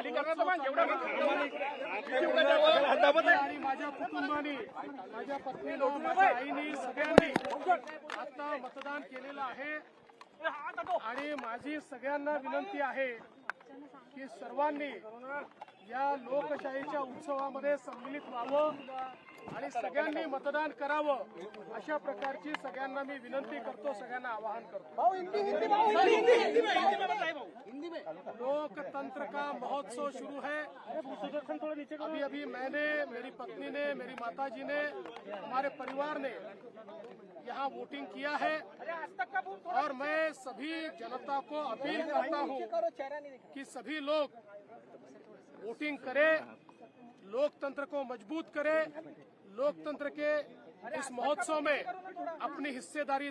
खाली करणार माझ्या कुटुंबाने माझ्या पत्नीला आईने सगळ्यांनी आता मतदान केलेलं आहे आणि माझी सगळ्यांना विनंती आहे की सर्वांनी या लोकशाहीच्या उत्सवामध्ये सम्मिलित व्हावं आणि सगळ्यांनी मतदान करावं अशा प्रकारची सगळ्यांना मी विनंती करतो सगळ्यांना आवाहन करतो लोकतंत्र का महोत्सव शुरू है। अभी अभी मैंने, मेरी पत्नी ने, मेरी माता जी ने, हमारे परिवार ने यहाँ वोटिंग किया है। और मैं सभी जनता को अपील करता हूँ कि सभी लोग वोटिंग करें, लोकतंत्र को मज़बूत करें, लोकतंत्र के इस महोत्सव में अपनी हिस्सेदारी